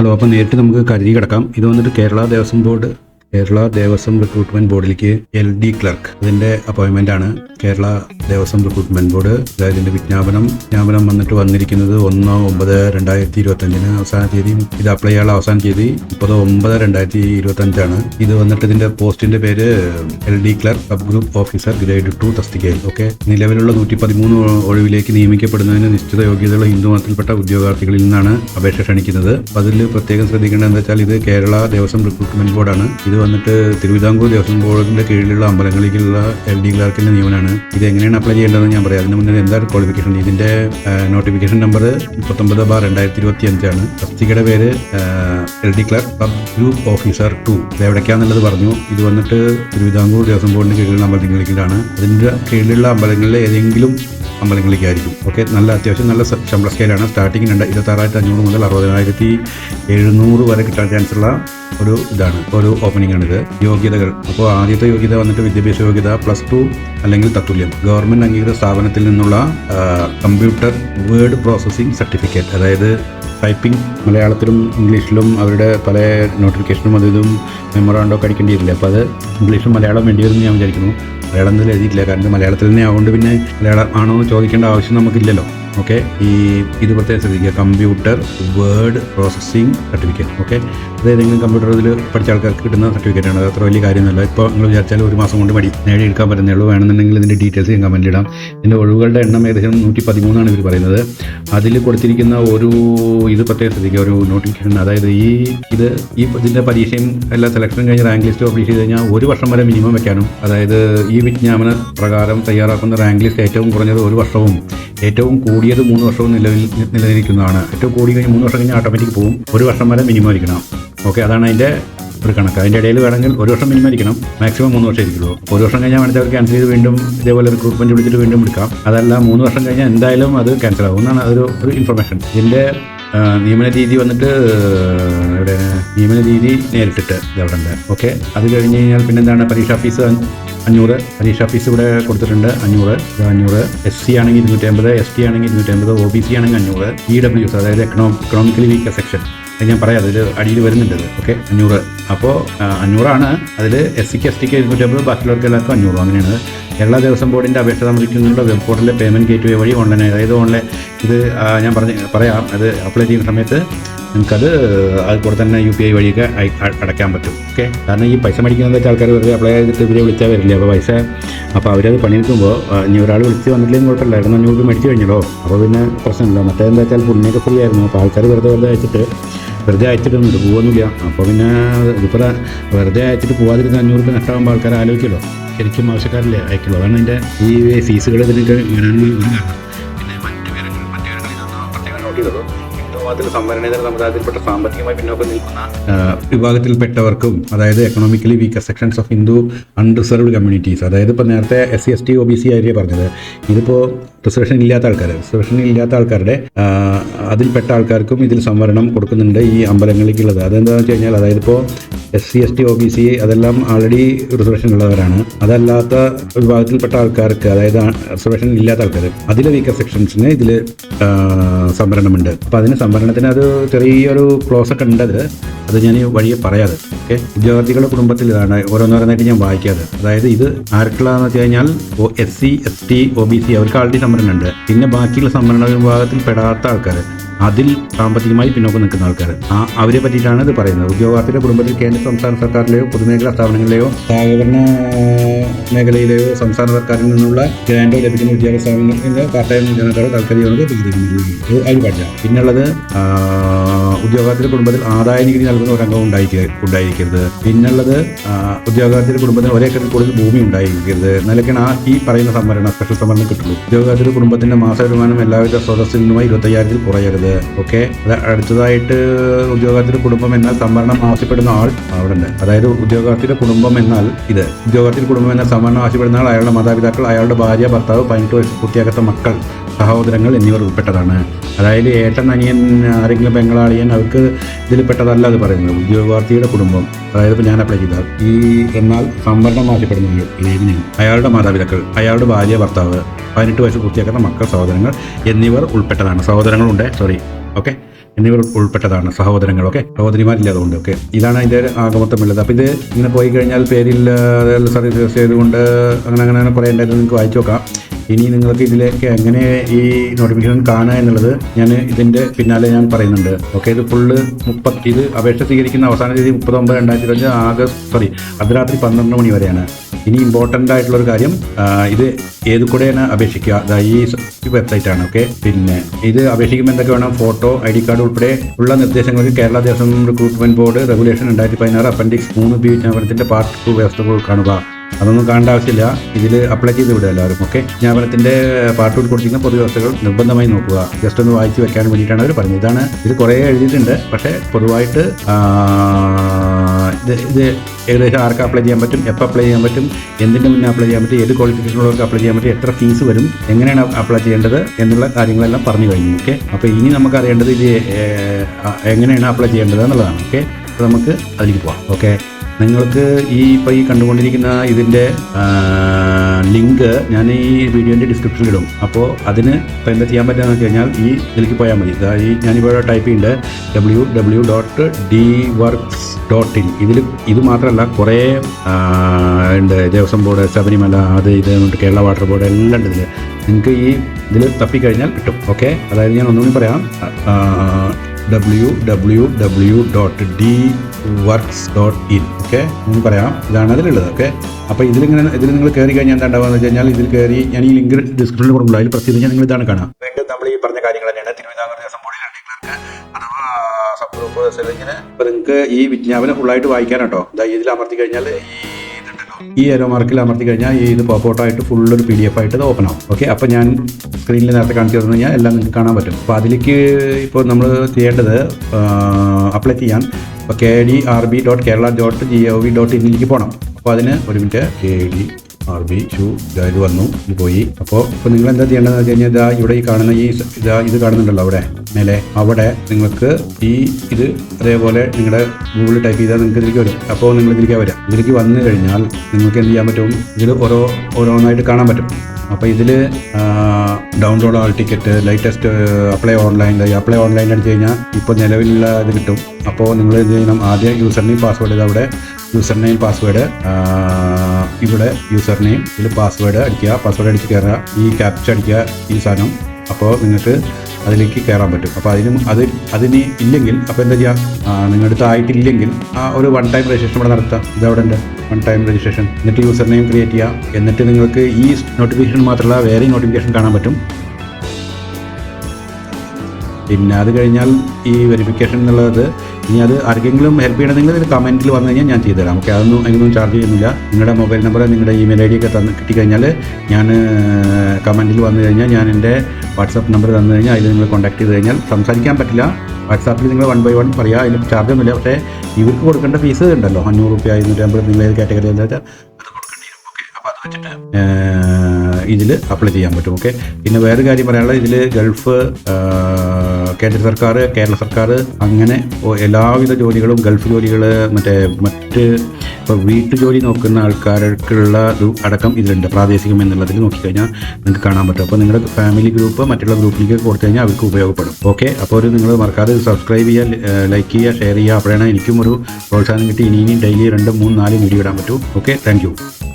Hello അപ്പോൾ നേരിട്ട് നമുക്ക് കരുതി കിടക്കാം. ഇത് വന്നിട്ട് കേരള ദേവസ്വം ബോർഡ് കേരള ദേവസ്വം റിക്രൂട്ട്മെന്റ് ബോർഡിലേക്ക് എൽ ഡി ക്ലർക്ക്. ഇതിന്റെ അപ്പോയിന്റ്മെന്റ് ആണ് കേരള ദേവസ്വം റിക്രൂട്ട്മെന്റ് ബോർഡ്. അതായത് ഇതിന്റെ വിജ്ഞാപനം. വിജ്ഞാപനം വന്നിട്ട് വന്നിരിക്കുന്നത് ഒന്ന് ഒമ്പത് രണ്ടായിരത്തി ഇരുപത്തി അഞ്ചിന് അവസാന തീയതി. ഇത് അപ്ലൈ ചെയ്യാനുള്ള അവസാന തീയതി മുപ്പത് ഒമ്പത് രണ്ടായിരത്തി ഇരുപത്തി അഞ്ചാണ് ഇത് വന്നിട്ട് ഇതിന്റെ പോസ്റ്റിന്റെ പേര് L D clerk sub group officer grade two തസ്തികയിൽ. ഓക്കെ നിലവിലുള്ള നൂറ്റി പതിമൂന്ന് ഒഴിവിലേക്ക് നിയമിക്കപ്പെടുന്നതിന് നിശ്ചിത യോഗ്യതയുള്ള ഹിന്ദു മതത്തിൽപ്പെട്ട ഉദ്യോഗാർത്ഥികളിൽ നിന്നാണ് അപേക്ഷ ക്ഷണിക്കുന്നത്. അതിൽ പ്രത്യേകം ശ്രദ്ധിക്കേണ്ടത് എന്താ വെച്ചാൽ ഇത് കേരള ദേവസ്വം റിക്രൂട്ട്മെന്റ് ബോർഡാണ്. ഇത് വന്നിട്ട് തിരുവിതാംകൂർ ദേവസ്വം ബോർഡിന്റെ കീഴിലുള്ള അമ്പലങ്ങളിലേക്കുള്ള എൽ ഡി ക്ലാർക്കിന്റെ നിയമനമാണ് ഇത് എങ്ങനെയാണ് അപ്ലൈ ചെയ്യേണ്ടതെന്ന് ഞാൻ പറയാം. അതിന് മുന്നിൽ എന്താണ് ക്വാളിഫിക്കേഷൻ ഇതിന്റെ നോട്ടിഫിക്കേഷൻ നമ്പർ മുപ്പത്തൊമ്പത് ബാർ രണ്ടായിരത്തി ഇരുപത്തി അഞ്ചാണ് തസ്തികയുടെ പേര് L D clerk sub group officer two ഇത് എവിടേക്കാന്നുള്ളത് പറഞ്ഞു. ഇത് വന്നിട്ട് തിരുവിതാംകൂർ ദേവസ്വം ബോർഡിന്റെ കീഴിലുള്ള അമ്പലങ്ങളിലേക്കാണ് അതിന്റെ കീഴിലുള്ള അമ്പലങ്ങളിലെ ഏതെങ്കിലും അമ്പലങ്ങളിലേക്കായിരിക്കും. ഓക്കെ? നല്ല അത്യാവശ്യം നല്ല ശമ്പള സ്കെയിലാണ്. സ്റ്റാർട്ടിങ് രണ്ട് ഇരുപത്താറായിരത്തി അഞ്ഞൂറ് മുതൽ അറുപതിനായിരത്തി എഴുന്നൂറ് വരെ കിട്ടാൻ ചാൻസ് ഉള്ള ഒരു ഇതാണ്. ഒരു ഓപ്പണിംഗ് ആണിത് യോഗ്യതകൾ. അപ്പോൾ ആദ്യത്തെ യോഗ്യത വന്നിട്ട് വിദ്യാഭ്യാസ യോഗ്യത പ്ലസ് ടു അല്ലെങ്കിൽ തത്തുല്യം. ഗവൺമെന്റ് അംഗീകൃത സ്ഥാപനത്തിൽ നിന്നുള്ള കമ്പ്യൂട്ടർ വേർഡ് പ്രോസസ്സിംഗ് സർട്ടിഫിക്കറ്റ്. അതായത് ടൈപ്പിംഗ് മലയാളത്തിലും ഇംഗ്ലീഷിലും അവരുടെ പല നോട്ടിഫിക്കേഷനും അതും മെമ്മറാണ്ടോ വരില്ല? അപ്പോൾ അത് ഇംഗ്ലീഷും മലയാളം വേണ്ടി വരുമെന്ന് ഞാൻ വിചാരിക്കുന്നു. മലയാളം എഴുതിയിട്ടില്ല. കാരണം മലയാളത്തിൽ തന്നെ ആവുകൊണ്ട് പിന്നെ മലയാളം ആണോ ചോദിക്കേണ്ട ആവശ്യം നമുക്കില്ലല്ലോ. ഓക്കെ ഈ ഇത് പ്രത്യേകം ശ്രദ്ധിക്കുക. Computer word processing certificate okay അത് ഏതെങ്കിലും കമ്പ്യൂട്ടർ ഇതിൽ പഠിച്ച ആൾക്കാർക്ക് കിട്ടുന്ന സർട്ടിഫിക്കറ്റാണ് അത് അത്ര വലിയ കാര്യമൊന്നുമല്ല. ഇപ്പോൾ നിങ്ങൾ വിചാരിച്ചാൽ ഒരു മാസം കൊണ്ട് മടി നേടിയെടുക്കാൻ പറ്റുന്നേ ഉള്ളൂ. വേണമെന്നുണ്ടെങ്കിൽ ഇതിന്റെ ഡീറ്റെയിൽസ് ഞാൻ കമന്റ് ഇടാം. ഇതിന്റെ ഒഴിവുകളുടെ എണ്ണം ഏകദേശം നൂറ്റി പതിമൂന്നാണ് ഇവർ പറയുന്നത്. അതിൽ കൊടുത്തിരിക്കുന്ന ഒരു ഇത് പ്രത്യേകം ശ്രദ്ധിക്കുക. ഒരു നോട്ടിഫിക്കേഷൻ അതായത് ഈ ഇത് ഈ ഇതിന്റെ പരീക്ഷയും എല്ലാ സെലക്ഷനും കഴിഞ്ഞ് റാങ്ക് ലിസ്റ്റ് പബ്ലിഷ് ചെയ്ത് കഴിഞ്ഞാൽ ഒരു വർഷം വരെ മിനിമം വെക്കാനും. അതായത് ഈ വിജ്ഞാപന പ്രകാരം തയ്യാറാക്കുന്ന റാങ്ക് ലിസ്റ്റ് ഏറ്റവും കുറഞ്ഞത് ഒരു വർഷവും ഏറ്റവും കൂടിയത് മൂന്ന് വർഷവും നിലവിൽ നിലനിൽക്കുന്നതാണ്. ഏറ്റവും കൂടി കഴിഞ്ഞ് മൂന്ന് വർഷം കഴിഞ്ഞാൽ ഓട്ടോമാറ്റിക് പോകും ഒരു വർഷം വരെ മിനിമം ഇരിക്കണം. ഓക്കെ അതാണ് അതിന്റെ ഒരു കണക്ക്. അതിന്റെ ഇടയിൽ വേണമെങ്കിൽ ഒരു വർഷം മിനിമം ഇരിക്കണം. മാക്സിമം മൂന്ന് വർഷം ഇരിക്കുള്ളൂ. ഒരു വർഷം കഴിഞ്ഞാൽ വേണമെങ്കിൽ അവർ ക്യാൻസൽ ചെയ്ത് വീണ്ടും ഇതേപോലെ റിക്രൂട്ട്മെന്റ് വിളിച്ചിട്ട് വീണ്ടും എടുക്കാം. അതല്ല മൂന്ന് വർഷം കഴിഞ്ഞാൽ എന്തായാലും അത് ക്യാൻസൽ ആകും എന്നാണ് ഒരു ഒരു ഇൻഫർമേഷൻ ഇതിന്റെ നിയമന രീതി വന്നിട്ട് ഇവിടെ നിയമന രീതി നേരിട്ടിട്ട് ഉണ്ട്. ഓക്കെ അത് കഴിഞ്ഞ് കഴിഞ്ഞാൽ പിന്നെന്താണ്? പരീക്ഷാ ഫീസ് അഞ്ഞൂറ്. പരീക്ഷാ ഫീസ് ഇവിടെ കൊടുത്തിട്ടുണ്ട് അഞ്ഞൂറ്. അഞ്ഞൂറ്. എസ് സി ആണെങ്കിൽ ഇരുന്നൂറ്റി അമ്പത് എസ് ടി ആണെങ്കിൽ ഇരുന്നൂറ്റി അമ്പത് ഒ ബി സി ആണെങ്കിൽ അഞ്ഞൂറ്. ഇ ഡബ്ല്യു എസ് അതായത് എക്കണോ എക്കണോമിക്കലി വീക്ക സെക്ഷൻ അത് ഞാൻ പറയാം അതിൽ അടിയിൽ വരുന്നുണ്ട് ഓക്കെ അഞ്ഞൂറ്. അപ്പോൾ അഞ്ഞൂറാണ്. അതിൽ എസ് സിക്ക് എസ് ടിക്ക് ഇരുന്നൂറ്റി അമ്പത് ബാക്കിയുള്ളവർക്ക് എല്ലാവർക്കും അഞ്ഞൂറ്. അങ്ങനെയാണ്. കേരള ദേവസ്വം ബോർഡിന്റെ അപേക്ഷ സമർപ്പിക്കുന്നതിനുള്ള വെബ് പോർട്ടലിലെ പേയ്മെന്റ് ഗേറ്റ് വേ വഴി ഓൺലൈൻ അതായത് ഓൺലൈൻ ഇത് ഞാൻ പറഞ്ഞ് പറയാം. അത് അപ്ലൈ ചെയ്യുന്ന സമയത്ത് നിങ്ങൾക്കത് അതുപോലെ തന്നെ യു പി ഐ വഴിയൊക്കെ അടയ്ക്കാൻ പറ്റും. ഓക്കെ കാരണം ഈ പൈസ മേടിക്കുന്നത് വെച്ചാൽ ആൾക്കാർ വെറുതെ അപ്ലൈ ചെയ്തിട്ട് ഇവരെ വിളിച്ചാൽ വരില്ല? അപ്പോൾ പൈസ അപ്പോൾ അവരത് പണിയെടുക്കുമ്പോൾ ഇനി ഒരാൾ വിളിച്ച് വന്നില്ലെങ്കിൽ കുഴപ്പമില്ല. കാരണം അഞ്ഞൂറ് രൂപ മേടിച്ച് കഴിഞ്ഞല്ലോ. അപ്പോൾ പിന്നെ പ്രശ്നമില്ല. മറ്റേ എന്താ വെച്ചാൽ പുണ്യൊക്കെ ഫ്രീ ആയിരുന്നു. അപ്പോൾ ആൾക്കാർ വെറുതെ വെറുതെ അയച്ചിട്ട് വെറുതെ അയച്ചിട്ടൊന്നുമില്ല. പോകുന്നില്ല അപ്പോൾ പിന്നെ ഇതിപ്പോൾ വെറുതെ അയച്ചിട്ട് പോകാതിരുന്ന അഞ്ഞൂറ് രൂപ നഷ്ടമാകുമ്പോൾ ആൾക്കാർ ആലോചിക്കുമല്ലോ ശരിക്കും ആവശ്യക്കാരല്ലേ? അയക്കുള്ളൂ. അതാണ് എന്റെ ഈ ഫീസുകൾ ഇതിനൊക്കെ ഇങ്ങനെയാണ് ഒരു കാരണം പിന്നെ മറ്റു പേരുകൾ മറ്റു വിവരങ്ങൾ ഇതൊന്നും പ്രത്യേകം നോട്ട് ഹിന്ദുമതത്തിൽ സംവരണേതര സമുദായത്തിൽപ്പെട്ട സാമ്പത്തികമായി പിന്നോക്കം നിൽക്കുന്ന വിഭാഗത്തിൽപ്പെട്ടവർക്കും അതായത് economically weaker sections of Hindu unreserved communities അതായത് ഇപ്പോൾ നേരത്തെ S C S T O B C ആയിരിക്കും പറഞ്ഞത്. ഇതിപ്പോൾ റിസർവേഷൻ ഇല്ലാത്ത ആൾക്കാർ റിസർവേഷൻ ഇല്ലാത്ത ആൾക്കാരുടെ അതിൽപ്പെട്ട ആൾക്കാർക്കും ഇതിൽ സംവരണം കൊടുക്കുന്നുണ്ട് ഈ അമ്പലങ്ങളിലേക്കുള്ളത്. അതെന്താണെന്ന് വെച്ച് കഴിഞ്ഞാൽ അതായത് ഇപ്പോൾ S C S T O B C അതെല്ലാം ആൾറെഡി റിസർവേഷൻ ഉള്ളവരാണ്. അതല്ലാത്ത വിഭാഗത്തിൽപ്പെട്ട ആൾക്കാർക്ക് അതായത് റിസർവേഷൻ ഇല്ലാത്ത ആൾക്കാർ അതിലെ വീക്കർ സെക്ഷൻസിന് ഇതിൽ സംവരണമുണ്ട്. അപ്പം അതിന് സംവരണത്തിന് അത് ചെറിയൊരു ക്ലോസ് ഒക്കെ ഉണ്ടത്. അത് ഞാൻ വഴിയെ പറയാതെ ഓക്കെ ഉദ്യോഗാർത്ഥികളുടെ കുടുംബത്തിൽ ഇതാണ് ഓരോന്നോരോന്നായിട്ട് ഞാൻ വായിക്കാതെ. അതായത് ഇത് ആർക്കുള്ളതെന്ന് വെച്ച് കഴിഞ്ഞാൽ S C S T O B C അവർക്ക് ആൾറെഡി സംവരണം ഉണ്ട് പിന്നെ ബാക്കിയുള്ള സംവരണ വിഭാഗത്തിൽ പെടാത്ത ആൾക്കാർ അതിൽ സാമ്പത്തികമായി പിന്നോക്കം നിൽക്കുന്ന ആൾക്കാർ ആ അവരെ പറ്റിയിട്ടാണ് ഇത് പറയുന്നത്. ഉദ്യോഗാർത്ഥിയുടെ കുടുംബത്തിൽ കേന്ദ്ര സംസ്ഥാന സർക്കാരിലെയോ പൊതുമേഖലാ സ്ഥാപനങ്ങളിലെയോ സഹകരണ മേഖലയിലെയോ സംസ്ഥാന സർക്കാരിൽ നിന്നുള്ള ഗ്രാൻഡോ ലഭിക്കുന്ന വിദ്യാഭ്യാസ സ്ഥാപനങ്ങളിൽ പാർട്ട് ടൈം ജനക്കാരോ താല്പര്യമുള്ളത് അതിൽ പഠിച്ച പിന്നുള്ളത് ഉദ്യോഗാർത്ഥിയുടെ കുടുംബത്തിൽ ആദായ നികുതി നൽകുന്ന ഒരു അംഗം ഉണ്ടായിരിക്ക ഉണ്ടായിരിക്കരുത്. പിന്നുള്ളത് ഉദ്യോഗാർത്ഥിയുടെ കുടുംബത്തിന് ഒരേക്കറിൽ കൂടുതൽ ഭൂമി ഉണ്ടായിരിക്കരുത്. എന്നാലൊക്കെയാണ് ആ ഈ പറയുന്ന സംവരണം സ്പെഷ്യൽ സംവരണം കിട്ടുള്ളൂ. ഉദ്യോഗാർത്ഥിയുടെ കുടുംബത്തിന്റെ മാസ വരുമാനം എല്ലാവിധ സ്രോതസ്സിൽ നിന്നുമായി ഇരുപത്തയ്യായിരത്തിൽ കുറയരുത്. ഓക്കെ? അടുത്തതായിട്ട് ഉദ്യോഗാർത്ഥിയുടെ കുടുംബം എന്നാൽ സംവരണം ആവശ്യപ്പെടുന്ന ആൾ അവിടെ ഉണ്ട്. അതായത് ഉദ്യോഗാർത്ഥിയുടെ കുടുംബം എന്നാൽ ഇത്. ഉദ്യോഗാർത്ഥിയുടെ കുടുംബം എന്നാൽ സംവരണം ആവശ്യപ്പെടുന്ന ആൾ അയാളുടെ മാതാപിതാക്കൾ അയാളുടെ ഭാര്യ ഭർത്താവ് പതിനെട്ട് വയസ്സ് പൂർത്തിയാക്കാത്ത മക്കൾ. സഹോദരങ്ങൾ എന്നിവർ ഉൾപ്പെട്ടതാണ്. അതായത് ഏട്ടൻ അനിയൻ ആരെങ്കിലും ബംഗാളിയൻ അവർക്ക് ഇതിൽപ്പെട്ടതല്ല അത് പറയുന്നത്. ഉദ്യോഗാർത്ഥിയുടെ കുടുംബം. അതായത് ഇപ്പോൾ ഞാൻ അപ്ലൈ ചെയ്താൽ ഈ എന്നാൽ സംവരണം ആവശ്യപ്പെടുന്ന ഏതിനും അയാളുടെ മാതാപിതാക്കൾ അയാളുടെ ഭാര്യ ഭർത്താവ് പതിനെട്ട് വയസ്സ് പൂർത്തിയാക്കുന്ന മക്കൾ സഹോദരങ്ങൾ എന്നിവർ ഉൾപ്പെട്ടതാണ്. സഹോദരങ്ങളുണ്ട് സോറി ഓക്കെ എന്നിവർ ഉൾപ്പെട്ടതാണ് സഹോദരങ്ങളൊക്കെ സഹോദരിമാരില്ല അതുകൊണ്ട് ഓക്കെ ഇതാണ് അതിന്റെ ആകമൊത്തമുള്ളത് അപ്പോൾ ഇത് ഇങ്ങനെ പോയി കഴിഞ്ഞാൽ പേരിൽ സർവീസ് ചെയ്തുകൊണ്ട് അങ്ങനെ അങ്ങനെ അങ്ങനെ കുറേ ഉണ്ടായിരുന്നു. നിങ്ങൾക്ക് വായിച്ചു നോക്കാം. ഇനി നിങ്ങൾക്ക് ഇതിലേക്ക് എങ്ങനെ ഈ നോട്ടിഫിക്കേഷൻ കാണുക എന്നുള്ളത് ഞാൻ ഇതിന്റെ പിന്നാലെ ഞാൻ പറയുന്നുണ്ട്. ഓക്കെ ഇത് ഫുള്ള് മുപ്പത്തി ഇത് അപേക്ഷ സ്വീകരിക്കുന്ന അവസാന തീയതി മുപ്പത് ഒമ്പത് രണ്ടായിരത്തി ഇരുപത്തി ആഗസ്റ്റ് സോറി അർദ്ധരാത്രി പന്ത്രണ്ട് മണി വരെയാണ്. ഇനി ഇമ്പോർട്ടന്റ് ആയിട്ടുള്ള ഒരു കാര്യം ഇത് ഏത് കൂടെയാണ് അപേക്ഷിക്കുക? ഈ വെബ്സൈറ്റ് ആണ് ഓക്കെ പിന്നെ ഇത് അപേക്ഷിക്കുമ്പോൾ എന്തൊക്കെ വേണം? ഫോട്ടോ ഐ ഡി കാർഡ് ഉൾപ്പെടെ ഉള്ള നിർദ്ദേശങ്ങൾക്ക് Kerala Devaswom recruitment board regulation രണ്ടായിരത്തി പതിനാറ് അപ്പൻഡിക്സ് മൂന്ന് ബി വിജ്ഞാപനത്തിന്റെ പാർട്ട് ടു വ്യവസ്ഥകൾ കാണുക. അതൊന്നും കാണേണ്ട ആവശ്യമില്ല. ഇതിൽ അപ്ലൈ ചെയ്ത് വിടുക എല്ലാവരും ഓക്കെ വിജ്ഞാപനത്തിന്റെ പാർട്ടുകൾ കൊടുത്തിരിക്കുന്ന പൊതുവ്യവസ്ഥകൾ നിർബന്ധമായി നോക്കുക. ജസ്റ്റ് ഒന്ന് വായിച്ച് വെക്കാൻ വേണ്ടിയിട്ടാണ് അവർ പറഞ്ഞത്. ഇതാണ് ഇത് കുറേ എഴുതിയിട്ടുണ്ട്. പക്ഷേ പൊതുവായിട്ട് ഇത് ഇത് ഏകദേശം ആർക്ക് അപ്ലൈ ചെയ്യാൻ പറ്റും എപ്പോൾ അപ്ലൈ ചെയ്യാൻ പറ്റും എന്തിന്റെ മുന്നേ അപ്ലൈ ചെയ്യാൻ പറ്റും ഏത് ക്വാളിഫിക്കേഷനുള്ളവർക്ക് അപ്ലൈ ചെയ്യാൻ പറ്റും എത്ര ഫീസ് വരും എങ്ങനെയാണ് അപ്ലൈ ചെയ്യേണ്ടത് എന്നുള്ള കാര്യങ്ങളെല്ലാം പറഞ്ഞു കഴിഞ്ഞു ഓക്കെ അപ്പോൾ ഇനി നമുക്ക് അറിയേണ്ടത് ഇത് എങ്ങനെയാണ് അപ്ലൈ ചെയ്യേണ്ടത് എന്നുള്ളതാണ് ഓക്കെ അപ്പോൾ നമുക്ക് അതിലേക്ക് പോവാം ഓക്കെ നിങ്ങൾക്ക് ഈ ഇപ്പോൾ ഈ കണ്ടുകൊണ്ടിരിക്കുന്ന ഇതിന്റെ ലിങ്ക് ഞാൻ ഈ വീഡിയോന്റെ ഡിസ്ക്രിപ്ഷനിൽ ഇടും അപ്പോൾ അതിന് ഇപ്പോൾ എന്താ ചെയ്യാൻ പറ്റുക വെച്ച് കഴിഞ്ഞാൽ ഈ ഇതിലേക്ക് പോയാൽ മതി. ഈ ഞാനിവിടെ ടൈപ്പ് ചെയ്യുന്നുണ്ട് W W dot D works dot in. ഇതിൽ ഇത് മാത്രമല്ല കുറേ ഉണ്ട്. ദേവസ്വം ബോർഡ് ശബരിമല അത് ഇത് കേരള വാട്ടർ ബോർഡ് എല്ലാം ഉണ്ട് ഇതിൽ നിങ്ങൾക്ക് ഈ ഇതിൽ തപ്പിക്കഴിഞ്ഞാൽ കിട്ടും. ഓക്കെ? അതായത് ഞാൻ ഒന്നുകൂടി പറയാം. W W W dot D works dot in okay നമുക്ക് പറയാം. ഇതാണ് അതിലുള്ളത്. ഓക്കെ അപ്പോൾ ഇതിലിങ്ങനെ ഇതിൽ നിങ്ങൾ കയറി കഴിഞ്ഞാൽ എന്താ ഉണ്ടാവുക എന്ന് വെച്ചാൽ ഇതിൽ കയറി ഞാൻ ഈ ലിങ്ക് ഡിസ്ക്രിപ്ഷനിൽ കൊടുക്കുള്ളൂ. അതിൽ പ്രത്യേകിച്ച് നിങ്ങൾ ഇതാണ് കാണാം. വീണ്ടും നമ്മൾ ഈ പറഞ്ഞ കാര്യങ്ങൾ തന്നെയാണ്. തിരുവിതാംകൂർ ദേവസ്വം ബോർഡിൽ അഥവാ സബ് ഗ്രൂപ്പ് നിങ്ങൾക്ക് ഈ വിജ്ഞാപനം ഫുള്ളായിട്ട് വായിക്കാനാട്ടോ. ഇതായി ഇതിൽ അമർത്തി കഴിഞ്ഞാൽ ഈ ഈ ഏരോ മാർക്കിൽ അമർത്തി കഴിഞ്ഞാൽ ഈ ഇത് പോപ്പോട്ടായിട്ട് ഫുൾ ഒരു പി ഡി എഫ് ആയിട്ട് ഇത് ഓപ്പൺ ആവും. ഓക്കെ അപ്പോൾ ഞാൻ സ്ക്രീനിൽ നേരത്തെ കാണിച്ചു തന്നു കഴിഞ്ഞാൽ എല്ലാം നിങ്ങൾക്ക് കാണാൻ പറ്റും. അപ്പോൾ അതിലേക്ക് ഇപ്പോൾ നമ്മൾ ചെയ്യേണ്ടത് അപ്ലൈ ചെയ്യാൻ അപ്പോൾ K D R B dot Kerala dot G O V dot ഇന്നിലേക്ക് പോകണം അപ്പോൾ അതിന് ഒരു minute K D R B ഷു ഇതാ ഇത് വന്നു ഇത് പോയി. അപ്പോൾ ഇപ്പോൾ നിങ്ങൾ എന്താ ചെയ്യേണ്ടതെന്ന് വെച്ച് കഴിഞ്ഞാൽ ഇതാ ഇവിടെ ഈ കാണുന്ന ഈ ഇതാ ഇത് കാണുന്നുണ്ടല്ലോ അവിടെ മേലെ. അവിടെ നിങ്ങൾക്ക് ഈ ഇത് അതേപോലെ നിങ്ങളുടെ ഗൂഗിളിൽ ടൈപ്പ് ചെയ്താൽ നിങ്ങൾക്ക് ഇതിലേക്ക് വരും. അപ്പോൾ നിങ്ങൾ ഇതിലേക്ക് വരാം ഇതിലേക്ക് വന്നു കഴിഞ്ഞാൽ നിങ്ങൾക്ക് എന്ത് ചെയ്യാൻ പറ്റും? ഇതിൽ ഓരോ ഓരോന്നായിട്ട് കാണാൻ പറ്റും. അപ്പോൾ ഇതിൽ download hall ticket latest apply online apply online അടിച്ച് കഴിഞ്ഞാൽ ഇപ്പോൾ നിലവിലുള്ള ഇത് കിട്ടും. അപ്പോൾ നിങ്ങൾ എന്ത് ചെയ്യണം? ആദ്യം യൂസർ നെയിം പാസ്വേഡ് ഇത് അവിടെ യൂസർ നെയിം പാസ്വേഡ് ഇവിടെ യൂസർ നെയിം ഇതിൽ പാസ്വേഡ് അടിക്കുക. പാസ്വേഡ് അടിച്ച് കയറുക ഈ ക്യാപ്ച അടിക്കുക ഈ സാധനം. അപ്പോൾ നിങ്ങൾക്ക് അതിലേക്ക് കയറാൻ പറ്റും. അപ്പോൾ അതിനും അത് അതിന് ഇല്ലെങ്കിൽ അപ്പോൾ എന്താ ചെയ്യുക നിങ്ങളുടെ അടുത്ത് ആയിട്ടില്ലെങ്കിൽ ആ ഒരു വൺ ടൈം രജിസ്ട്രേഷൻ ഇവിടെ നടത്താം. ഇതവിടെ ഉണ്ട്. വൺ ടൈം രജിസ്ട്രേഷൻ എന്നിട്ട് യൂസർ നെയിം ക്രിയേറ്റ് ചെയ്യുക എന്നിട്ട് നിങ്ങൾക്ക് ഈ നോട്ടിഫിക്കേഷൻ മാത്രമല്ല വേറെ നോട്ടിഫിക്കേഷൻ കാണാൻ പറ്റും. പിന്നെ അത് കഴിഞ്ഞാൽ ഈ വെരിഫിക്കേഷൻ എന്നുള്ളത് ഇനി അത് ആർക്കെങ്കിലും ഹെൽപ്പ് ചെയ്യണമെങ്കിൽ ഇത് കമന്റിൽ വന്നു കഴിഞ്ഞാൽ ഞാൻ ചെയ്തുതരാം. ഓക്കെ അതൊന്നും അതിനൊന്നും ചാർജ് ചെയ്യുന്നില്ല. നിങ്ങളുടെ മൊബൈൽ നമ്പർ നിങ്ങളുടെ ഇമെയിൽ ഐ ഡി ഒക്കെ തന്ന് കിട്ടിക്കഴിഞ്ഞാൽ ഞാൻ കമന്റിൽ വന്നു കഴിഞ്ഞാൽ ഞാൻ എന്റെ വാട്സാപ്പ് നമ്പർ തന്നു കഴിഞ്ഞാൽ അതിൽ നിങ്ങൾ കോൺടാക്ട് ചെയ്ത് കഴിഞ്ഞാൽ സംസാരിക്കാൻ പറ്റില്ല. വാട്സാപ്പിൽ നിങ്ങൾ വൺ ബൈ വൺ പറയുക അതിൽ ചാർജ് ഒന്നുമില്ല. പക്ഷേ ഇവർക്ക് കൊടുക്കേണ്ട ഫീസ് ഉണ്ടല്ലോ. അഞ്ഞൂറ് റുപ്യ ഇരുന്നൂറ്റമ്പത് നിങ്ങൾ ഏത് കാറ്റഗറി എന്താ വെച്ചാൽ അത് കൊടുക്കേണ്ടി വരും. ഓക്കെ അപ്പോൾ അത് വെച്ചിട്ട് ഇതിൽ അപ്ലൈ ചെയ്യാൻ പറ്റും ഓക്കെ പിന്നെ വേറെ കാര്യം പറയാനുള്ളത് ഇതിൽ ഗൾഫ് കേന്ദ്ര സർക്കാർ കേരള സർക്കാർ അങ്ങനെ എല്ലാവിധ ജോലികളും ഗൾഫ് ജോലികൾ മറ്റേ മറ്റ് ഇപ്പോൾ വീട്ടുജോലി നോക്കുന്ന ആൾക്കാർക്കുള്ള ഒരു അടക്കം ഇതിലുണ്ട് പ്രാദേശികം എന്നുള്ളതിൽ നോക്കിക്കഴിഞ്ഞാൽ നിങ്ങൾക്ക് കാണാൻ പറ്റും. അപ്പോൾ നിങ്ങളുടെ ഫാമിലി ഗ്രൂപ്പ് മറ്റുള്ള ഗ്രൂപ്പിലേക്ക് കൊടുത്തു കഴിഞ്ഞാൽ അവർക്ക് ഉപയോഗപ്പെടും ഓക്കെ അപ്പോൾ ഒരു നിങ്ങൾ മറക്കാതെ സബ്സ്ക്രൈബ് ചെയ്യുക ലൈക്ക് ചെയ്യുക ഷെയർ ചെയ്യുക അപ്പോഴാണ് എനിക്കും ഒരു പ്രോത്സാഹനം കിട്ടി. ഇനി ഡെയിലി രണ്ട് മൂന്ന് നാല് വീഡിയോ ഇടാൻ പറ്റും ഓക്കെ താങ്ക്